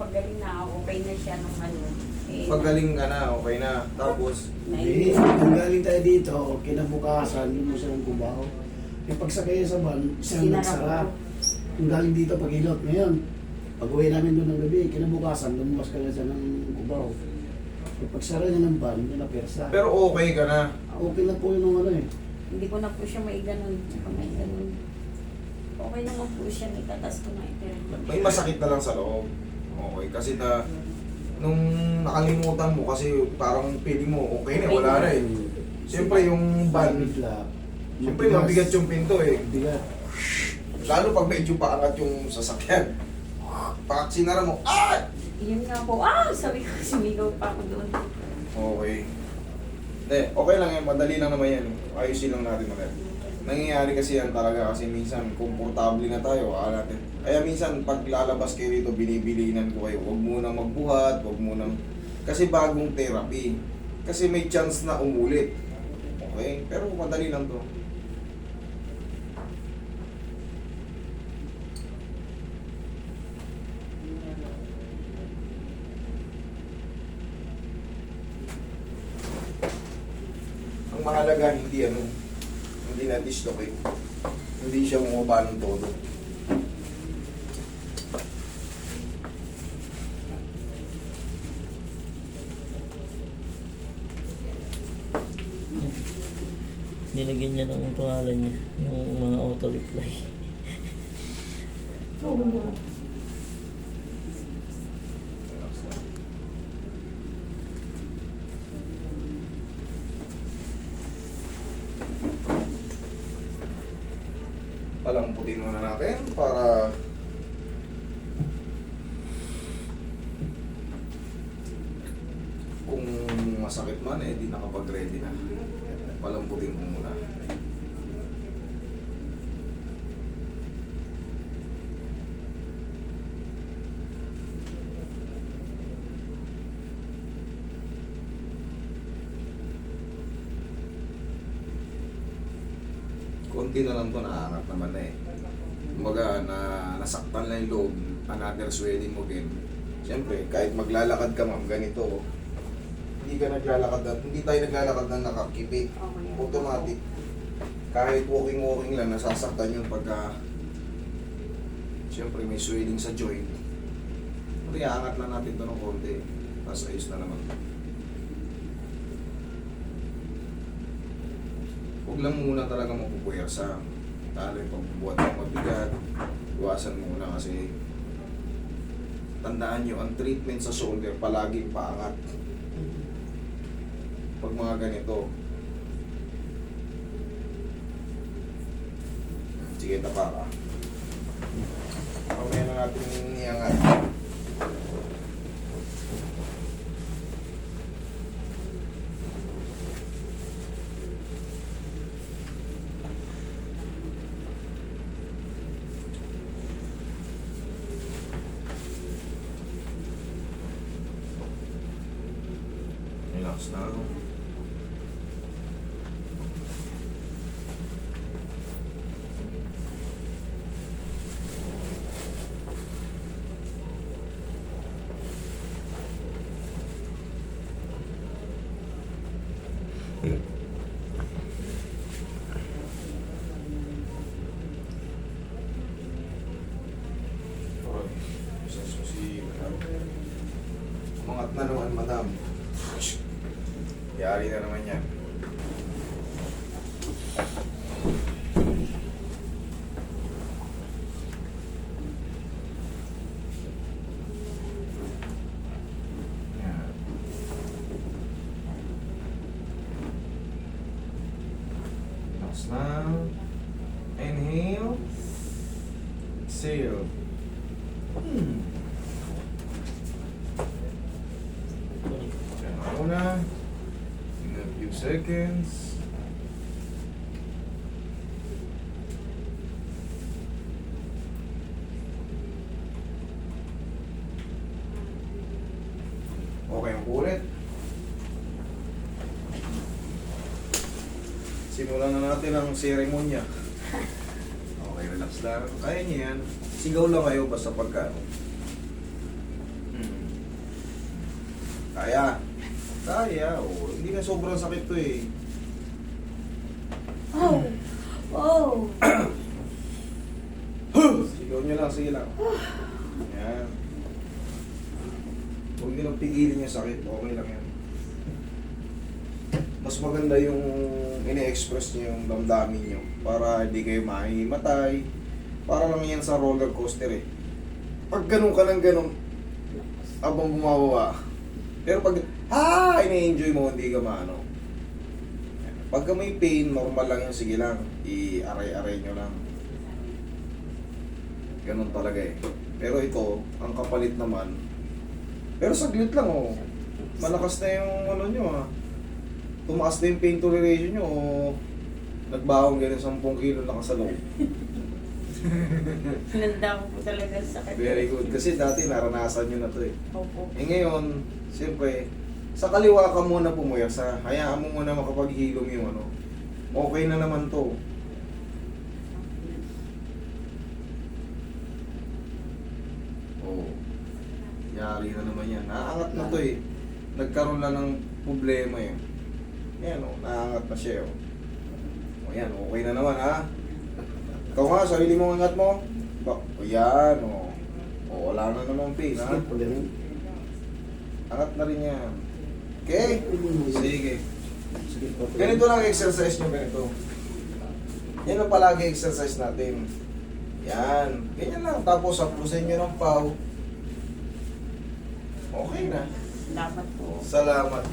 paggaling na okay na siya nung ano. Eh, Pagaling ka na, okay na. Tapos, Hindi, kung galing tayo dito, kinabukasan, yun mo siya ng kubaw. Yung pagsakay sa van, siya ang nagsara. Kung galing dito, pag-ilot. Ngayon, pag uwi namin doon ng gabi, kinabukasan, lumabas ka na siya ng kubaw. Yung pagsara niya ng van, yun na persa. pero okay ka na. Okay na po yun ng ano eh. Hindi ko na po siya may ganun. Tsaka may ganun. Okay naman po siya. May tatas ko na ito. May masakit na lang sa loob. Okay, kasi na, nung nakalimutan mo, kasi parang feeling mo, okay na, wala na eh. Siyempre yung Bigla. siyempre mabigat yung pinto eh. Bigat. Lalo pag medyo paangat yung sasakyan. Pag sinara mo, ah! Yun nga po. Ah! Sabi ko, sumigaw pa ako doon. Okay. Hindi, okay lang yan. Madali lang naman yan. Ayusin lang natin ulit. Nangyayari kasi yan talaga kasi minsan komportable na tayo. Akala natin. Kaya minsan pag lalabas kayo rito, binibilinan ko kayo. Huwag muna magbuhat, huwag muna... Kasi bagong therapy. Kasi may chance na umulit. Okay? Pero madali lang to. Ang mahalaga hindi ano, hindi na dislocate. Hindi siya bumaba ng todo. Nilagyan niya ng pangalan niya, yung mga auto-reply. Palamputin muna natin para kung masakit man eh di nakapag-ready na. Palamputin ko muna. Konti na lang to naangat naman na eh. Kumbaga, na nasaktan lang yung loob, another swelling mo din. Siyempre, kahit maglalakad ka ma'am, ganito, oh. hindi ka naglalakad, na, hindi tayo naglalakad ng nakakipik. Okay. Automatic. Kahit walking-walking lang, nasasaktan yun pagka, siyempre may swelling sa joint. Pero iangat lang natin to ng konti. Tapos ayos na naman. Huwag lang muna talaga mapupuwersa. Lalo yung pagbubuhat ng mabigat. Iwasan muna kasi tandaan nyo, ang treatment sa shoulder palaging paangat. Pag mga ganito. Sige, tapa ka. Mamaya na natin niyangat. Oy, Yari na naman yan. Lang. Inhale. Exhale. Hmm. Yan na muna. In a few seconds. Okay ang ulit. Simulan na natin ang seremonya. Okay, relax lang. Kaya niyo yan. Sigaw lang kayo basta pagka. ano. Kaya. Kaya, oh. Hindi na sobrang sakit to eh. Oh! Oh! Sigaw nyo lang, sige lang. Yan. Huwag nyo lang pigilin yung sakit. Okay lang yan. Mas maganda yung ine-express nyo yung damdamin nyo para hindi kayo mahimatay. Para lang yan sa roller coaster eh. Pag ganun ka ng ganun, abang gumawa. Pero pag, ah, ina-enjoy mo, hindi ka maano. Pagka may pain, normal lang yun, sige lang. I-aray-aray nyo lang. Ganun talaga eh. Pero ito, ang kapalit naman, pero saglit lang oh. Malakas na yung ano nyo ah. Tumaas na yung pain toleration nyo oh. Nagbaong ganun 10 kilo na sa loob. Hinanda ko po talaga sa sakit. Very good. Kasi dati naranasan nyo na to eh. Opo. Eh ngayon, siyempre, sa kaliwa ka muna pumuyasa. Hayaan mo muna makapaghilom yung ano. Okay na naman to. Oh. Yari na naman yan. Naangat na to eh. Nagkaroon na ng problema eh. Yan oh, naangat na siya oh. O yan, okay na naman ha. Ikaw nga, sarili mo angat mo. Ba, o yan oh. O, wala na naman pain ha. Angat na rin yan. Okay? Sige. Ganito lang exercise nyo, ganito. Yan ang palagi exercise natin. Yan. Ganyan lang. Tapos haplusin nyo ng pau. Okay na. Salamat po. Salamat.